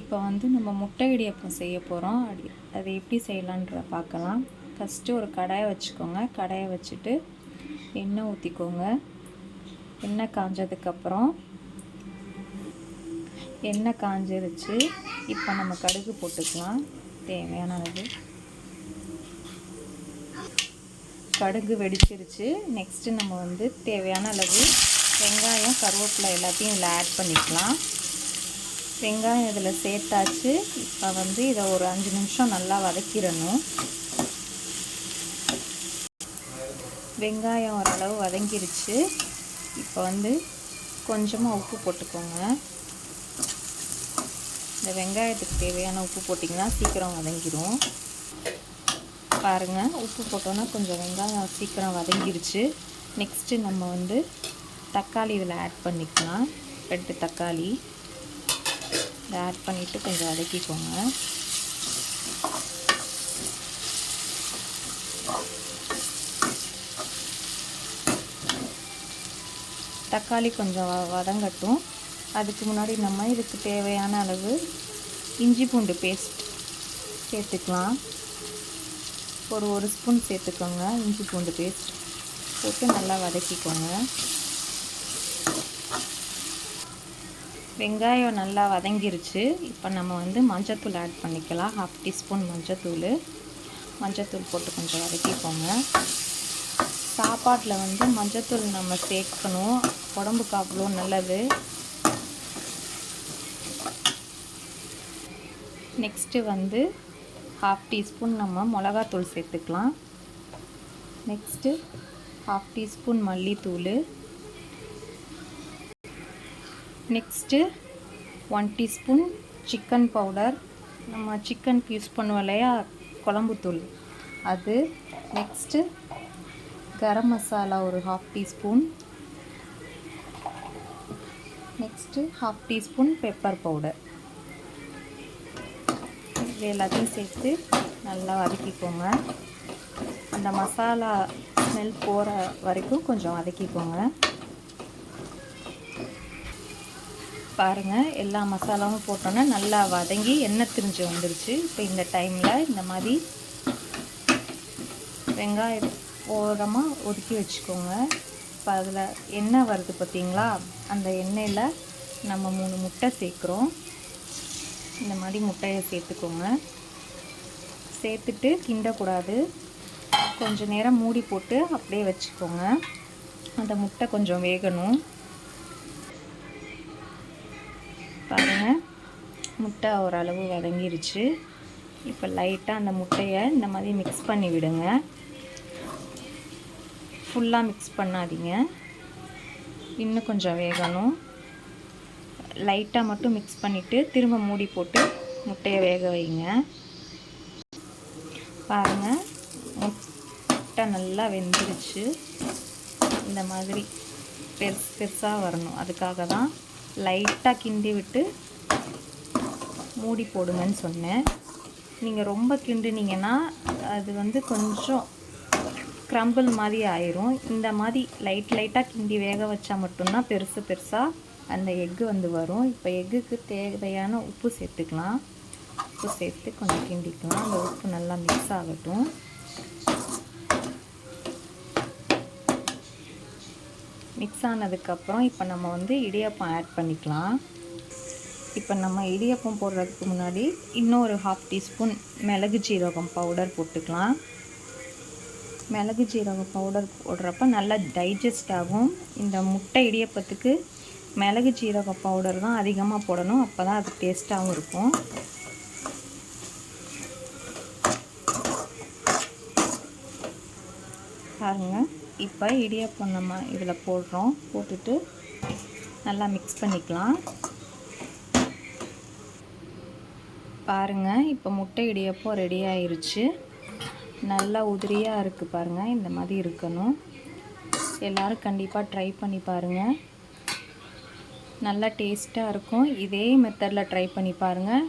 இப்போ வந்து நம்ம முட்டை இடியப்பம் செய்ய போகிறோம் அது அது எப்படி செய்யலான்ற பார்க்கலாம். ஃபஸ்ட்டு ஒரு கடாயை வச்சுக்கோங்க. கடாயை வச்சுட்டு எண்ணெய் ஊற்றிக்கோங்க எண்ணெய் காஞ்சதுக்கப்புறம் எண்ணெய் காஞ்சிருச்சு. இப்போ நம்ம கடுகு போட்டுக்கலாம். தேவையான அளவு. கடுகு வெடிச்சிருச்சு. நெக்ஸ்ட்டு நம்ம வந்து தேவையான அளவு வெங்காயம் கருவேப்பிலை எல்லாத்தையும் இதில் ஆட் பண்ணிக்கலாம். வெங்காயம் இதில் சேர்த்தாச்சு. இப்போ வந்து இதை ஒரு அஞ்சு நிமிஷம் நல்லா வதக்கிடணும். வெங்காயம் ஓரளவு வதங்கிருச்சு. இப்போ வந்து கொஞ்சமாக உப்பு போட்டுக்கோங்க. இந்த வெங்காயத்துக்கு தேவையான உப்பு போட்டிங்கன்னா சீக்கிரம் வதங்கிடும் பாருங்கள் உப்பு போட்டோன்னா கொஞ்சம் வெங்காயம் சீக்கிரம் வதங்கிருச்சு. நெக்ஸ்ட்டு நம்ம வந்து தக்காளி இதில் ஆட் பண்ணிக்கலாம். ரெண்டு தக்காளி. இதை ஆட் பண்ணிவிட்டு கொஞ்சம் வதக்கிக்கோங்க. தக்காளி கொஞ்சம் வ வதங்கட்டும். அதுக்கு முன்னாடி நம்ம இதுக்கு தேவையான அளவு இஞ்சி பூண்டு பேஸ்ட் சேர்த்துக்கலாம். ஒரு ஒரு ஸ்பூன் சேர்த்துக்கோங்க இஞ்சி பூண்டு பேஸ்ட் போட்டு நல்லா வதக்கிக்கோங்க. வெங்காயம் நல்லா வதங்கிருச்சு. இப்போ நம்ம வந்து மஞ்சத்தூள் ஆட் பண்ணிக்கலாம். ஹாஃப் டீஸ்பூன் மஞ்சத்தூள். மஞ்சத்தூள் போட்டு கொஞ்சம் வதக்கிக்கோங்க. சாப்பாட்டில் வந்து மஞ்சத்தூள் நம்ம சேர்க்கணும். உடம்புக்கு அவ்வளோ நல்லது. நெக்ஸ்ட்டு வந்து ஹாஃப் டீஸ்பூன் நம்ம மிளகாத்தூள் சேர்த்துக்கலாம். நெக்ஸ்ட்டு ஹாஃப் டீஸ்பூன் மல்லித்தூள். Next one teaspoon chicken powder நம்ம சிக்கனுக்கு யூஸ் பண்ணுவோம் இல்லையா? குழம்புத்தூள் அது நெக்ஸ்ட்டு கரம் மசாலா ஒரு half teaspoon next half teaspoon pepper powder இது எல்லாத்தையும் சேர்த்து நல்லா வதக்கிக்கோங்க. அந்த மசாலா ஸ்மெல் போகிற வரைக்கும் கொஞ்சம் வதக்கிக்கோங்க. பாருங்கள் எல்லா மசாலாவும் போட்டோன்னே நல்லா வதங்கி எண்ணெய் திரிஞ்சு வந்துருச்சு. இப்போ இந்த டைமில் இந்த மாதிரி வெங்காயம் ஓரமாக ஒதுக்கி வச்சுக்கோங்க. இப்போ அதில் எண்ணெய் வருது பார்த்தீங்களா அந்த எண்ணெயில் நம்ம மூணு முட்டை சேர்க்குறோம். இந்த மாதிரி முட்டையை சேர்த்துக்கோங்க. சேர்த்துட்டு கிண்டக்கூடாது. கொஞ்சம் நேரம் மூடி போட்டு அப்படியே வச்சுக்கோங்க. அந்த முட்டை கொஞ்சம் வேகணும். பாருங்கள் முட்டை ஓரளவு வதங்கிருச்சு. இப்போ லைட்டாக அந்த முட்டையை இந்த மாதிரி மிக்ஸ் பண்ணி விடுங்க. ஃபுல்லாக மிக்ஸ் பண்ணாதீங்க. இன்னும் கொஞ்சம் வேகணும். லைட்டாக மட்டும் மிக்ஸ் பண்ணிவிட்டு திரும்ப மூடி போட்டு முட்டையை வேக வைங்க. பாருங்கள் முட்டை நல்லா வெந்துருச்சு. இந்த மாதிரி பெருசு பெருசாக வரணும். அதுக்காக தான் லைட்டாக கிண்டி விட்டு மூடி போடுங்கன்னு சொன்னேன். நீங்கள் ரொம்ப கிண்டுனீங்கன்னா அது வந்து கொஞ்சம் க்ரம்பிள் மாதிரி ஆயிரும். இந்த மாதிரி லைட் லைட்டாக கிண்டி வேக வச்சா மட்டும்தான் பெருசு பெருசாக அந்த எக்கு வந்து வரும். இப்போ எக்குக்கு தேவையான உப்பு சேர்த்துக்கலாம். உப்பு சேர்த்து கொஞ்சம் கிண்டிக்கலாம். அந்த உப்பு நல்லா மிக்ஸ் ஆகட்டும். மிக்ஸ் ஆனதுக்கப்புறம் இப்போ நம்ம வந்து இடியாப்பம் ஆட் பண்ணிக்கலாம். இப்போ நம்ம இடியாப்பம் போடுறதுக்கு முன்னாடி இன்னொரு ஹாஃப் டீஸ்பூன் மிளகு ஜீரகம் பவுடர் போட்டுக்கலாம். மிளகு ஜீரகம் பவுடர் போடுறப்ப நல்லா டைஜஸ்ட் ஆகும். இந்த முட்டை இடியப்பத்துக்கு மிளகு ஜீரகம் பவுடர் தான் அதிகமாக போடணும். அப்போ தான் அது டேஸ்ட்டாகவும் இருக்கும். பாருங்கள் இப்போ இடியாப்பம் நம்ம இதில் போடுறோம். போட்டுட்டு நல்லா மிக்ஸ் பண்ணிக்கலாம். பாருங்கள் இப்போ முட்டை இடியப்பம் ரெடி ஆயிருச்சு. நல்லா உதிரியாக இருக்குது பாருங்கள் இந்த மாதிரி இருக்கணும். எல்லோரும் கண்டிப்பாக ட்ரை பண்ணி பாருங்கள் நல்லா டேஸ்ட்டாக இருக்கும். இதே மெத்தடில் ட்ரை பண்ணி பாருங்கள்